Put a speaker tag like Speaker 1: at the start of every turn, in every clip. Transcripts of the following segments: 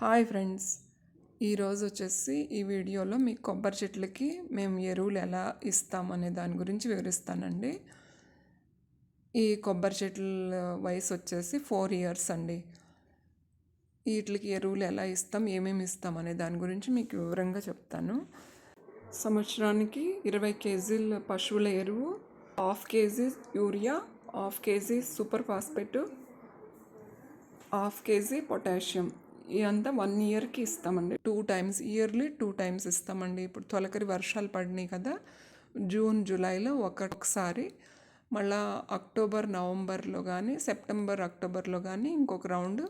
Speaker 1: Hi friends. ఈరోజు వచ్చేసి ఈ వీడియోలో మీ కొబ్బరి చెట్లకి మేము ఎరువులు ఎలా ఇస్తాం అనే దాని గురించి వివరిస్తానండి. ఈ కొబ్బరి చెట్ల వయసు వచ్చేసి ఫోర్ ఇయర్స్ అండి. వీటికి ఎరువులు ఎలా ఇస్తాం ఏమేమి ఇస్తాం అనే దాని గురించి మీకు వివరంగా చెప్తాను. సంవత్సరానికి ఇరవై కేజీల పశువుల ఎరువు half KG urea half KG super phosphate half KG potassium. ఇదంతా వన్ ఇయర్కి ఇస్తామండి. Two times yearly two times ఇస్తామండి. ఇప్పుడు తొలకరి వర్షాలు పడినాయి కదా జూన్ జూలైలో ఒకసారి మళ్ళా అక్టోబర్ నవంబర్లో కానీ సెప్టెంబర్ అక్టోబర్లో కానీ ఇంకొక రౌండ్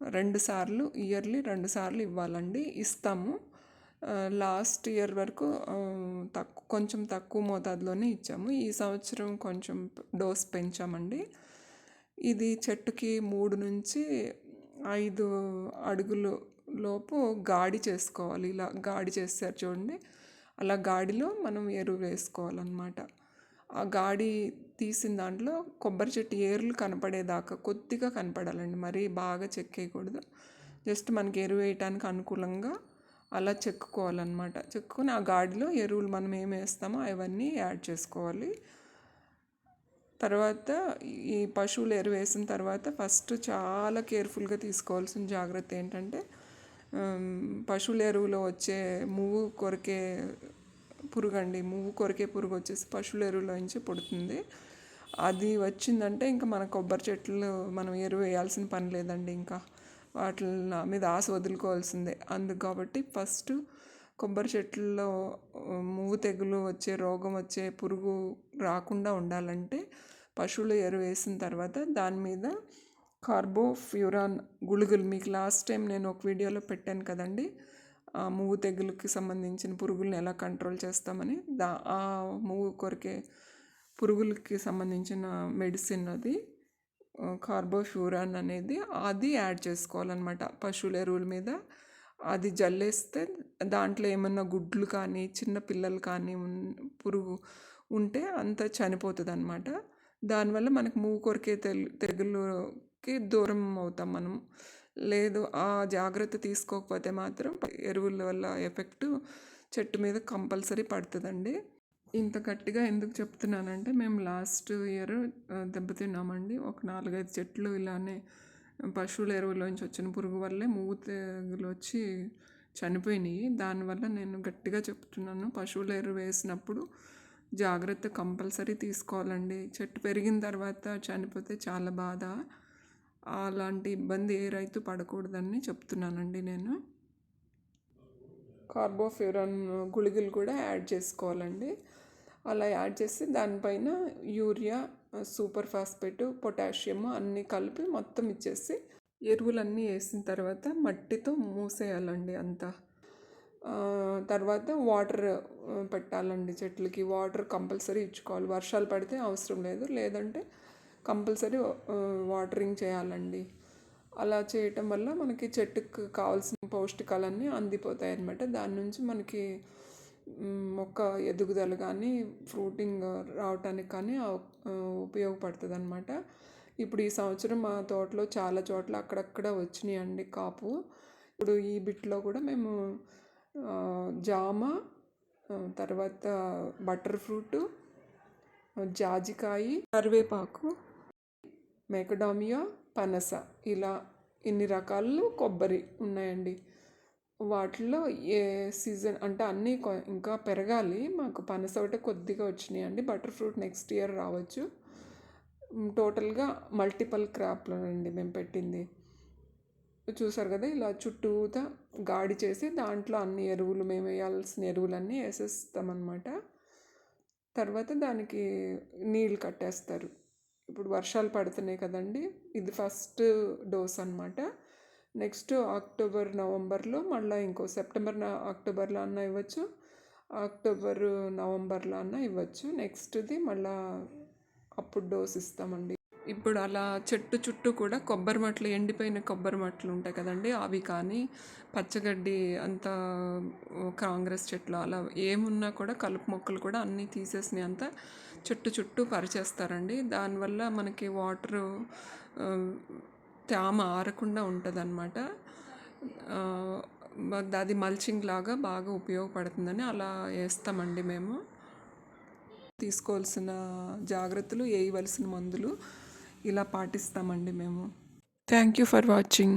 Speaker 1: రెండు సార్లు ఇయర్లీ రెండు సార్లు ఇవ్వాలండి. ఇస్తాము. లాస్ట్ ఇయర్ వరకు తక్కువ కొంచెం తక్కువ మోతాదులోనే ఇచ్చాము. ఈ సంవత్సరం కొంచెం డోస్ పెంచామండి. ఇది చెట్టుకి మూడు నుంచి ఐదు అడుగులు లోపు గాడి చేసుకోవాలి. ఇలా గాడి చేస్తారు చూడండి. అలా గాడిలో మనం ఎరువు వేసుకోవాలన్నమాట. ఆ గాడి తీసిన దాంట్లో కొబ్బరి చెట్టు ఏర్లు కనపడేదాకా కొద్దిగా కనపడాలండి. మరీ బాగా చెక్కేయకూడదు జస్ట్ మనకి ఎరువు వేయటానికి అనుకూలంగా అలా చెక్కుకోవాలన్నమాట. చెక్కుని ఆ గాడిలో ఎరువులు మనం ఏం వేస్తామో అవన్నీ యాడ్ చేసుకోవాలి. తర్వాత ఈ పశువులు ఎరువేసిన తర్వాత ఫస్ట్ చాలా కేర్ఫుల్గా తీసుకోవాల్సిన జాగ్రత్త ఏంటంటే పశువుల ఎరువులో వచ్చే మువ్వు కొరికే పురుగు అండి మువ్వు కొరికే పురుగు వచ్చేసి పశువుల ఎరువులో నుంచి పుడుతుంది. అది వచ్చిందంటే ఇంకా మన కొబ్బరి చెట్లు మనం ఎరువు వేయాల్సిన పని లేదండి ఇంకా. వాటి మీద ఆశ వదులుకోవాల్సిందే. అందుకు కాబట్టి ఫస్ట్ కొబ్బరి చెట్లలో మువ్వు తెగులు వచ్చే రోగం వచ్చే పురుగు రాకుండా ఉండాలంటే పశువుల ఎరువు వేసిన తర్వాత దాని మీద కార్బోఫ్యూరాన్ గుళికలు. మీకు లాస్ట్ టైం నేను ఒక వీడియోలో పెట్టాను కదండి. ఆ మువ్వు తెగులుకి సంబంధించిన పురుగులను ఎలా కంట్రోల్ చేస్తామని దా ఆ మువ్వు కొరికే పురుగులకి సంబంధించిన మెడిసిన్ అది కార్బోఫ్యూరాన్ అనేది అది యాడ్ చేసుకోవాలన్నమాట పశువుల ఎరువుల మీద. అది జల్లేస్తే దాంట్లో ఏమన్నా గుడ్లు కానీ చిన్న పిల్లలు కానీ పురుగు ఉంటే అంత చనిపోతుంది అనమాట దానివల్ల మనకు మూవు కొరికే తెలు తెగులుకి దూరం అవుతాం మనం. లేదు ఆ జాగ్రత్త తీసుకోకపోతే మాత్రం ఎరువుల వల్ల ఎఫెక్ట్ చెట్టు మీద కంపల్సరీ పడుతుందండి. ఇంత గట్టిగా ఎందుకు చెప్తున్నానంటే మేము లాస్ట్ ఇయర్ దెబ్బతిన్నామండి. ఒక నాలుగైదు చెట్లు ఇలానే పశువుల ఎరువులోంచి వచ్చిన పురుగు వల్లే మూగు తెగులు వచ్చి చనిపోయినాయి. దానివల్ల నేను గట్టిగా చెప్తున్నాను పశువుల ఎరువు వేసినప్పుడు జాగ్రత్త కంపల్సరీ తీసుకోవాలండి. చెట్టు పెరిగిన తర్వాత చనిపోతే చాలా బాధ. అలాంటి ఇబ్బంది ఏ రైతు పడకూడదని చెప్తున్నానండి నేను. కార్బోఫ్యూరాన్ గుళికలు కూడా యాడ్ చేసుకోవాలండి. అలా యాడ్ చేసి దానిపైన యూరియా సూపర్ ఫాస్ఫేట్ పొటాషియం అన్నీ కలిపి మొత్తం ఇచ్చేసి ఎరువులన్నీ వేసిన తర్వాత మట్టితో మూసేయాలండి అంతా. తర్వాత వాటర్ పెట్టాలండి చెట్లకి. వాటర్ కంపల్సరీ ఇచ్చుకోవాలి. వర్షాలు పడితే అవసరం లేదు. లేదంటే కంపల్సరీ వాటరింగ్ చేయాలండి. అలా చేయటం వల్ల మనకి చెట్టుకు కావాల్సిన పౌష్టికాలన్నీ అందిపోతాయి అన్నమాట దాని నుంచి మనకి మొక్క ఎదుగుదల కానీ ఫ్రూటింగ్ రావటానికి కానీ ఉపయోగపడుతుంది అనమాట ఇప్పుడు ఈ సంవత్సరం మా తోటలో చాలా చోట్ల అక్కడక్కడ వచ్చినాయి అండి కాపు. ఇప్పుడు ఈ బిట్లో కూడా మేము జామ తర్వాత బటర్ ఫ్రూట్ జాజికాయ కరివేపాకు మెకడామియా పనస ఇలా ఇన్ని రకాలు కొబ్బరి ఉన్నాయండి. వాటిలో ఏ సీజన్ అంటే అన్నీ ఇంకా పెరగాలి. మాకు పనస ఒకటి కొద్దిగా వచ్చినాయండి. బటర్ ఫ్రూట్ నెక్స్ట్ ఇయర్ రావచ్చు. టోటల్గా మల్టిపల్ క్రాప్లోనండి మేము పెట్టింది. చూసారు కదా ఇలా చుట్టూతా గాడి చేసి దాంట్లో అన్ని ఎరువులు మేము వేయాల్సిన ఎరువులన్నీ వేసేస్తామన్నమాట. తర్వాత దానికి నీళ్ళు కట్టేస్తారు. ఇప్పుడు వర్షాలు పడుతున్నాయి కదండి ఇది ఫస్ట్ డోస్ అనమాట నెక్స్ట్ అక్టోబర్ నవంబర్లో మళ్ళీ ఇంకో సెప్టెంబర్ అక్టోబర్లో అన్న ఇవ్వచ్చు. అక్టోబర్ నవంబర్లో అన్న ఇవ్వచ్చు. నెక్స్ట్ది మళ్ళీ అప్పుడు డోస్ ఇస్తామండి. ఇప్పుడు అలా చెట్టు చుట్టూ కూడా కొబ్బరి మట్లు ఎండిపోయిన కొబ్బరి మట్లు ఉంటాయి కదండి. అవి కానీ పచ్చగడ్డి అంత కాంగ్రెస్ చెట్లు అలా ఏమున్నా కూడా కలుపు మొక్కలు కూడా అన్నీ తీసేసినాయి అంతా చెట్టు చుట్టూ పరిచేస్తారండి. దానివల్ల మనకి వాటరు తేమ ఆరకుండా ఉంటుంది అనమాట అది మల్చింగ్ లాగా బాగా ఉపయోగపడుతుందని అలా వేస్తామండి మేము. తీసుకోవాల్సిన జాగ్రత్తలు వేయవలసిన మందులు ఇలా పాటిస్తామండి మేము. Thank you for watching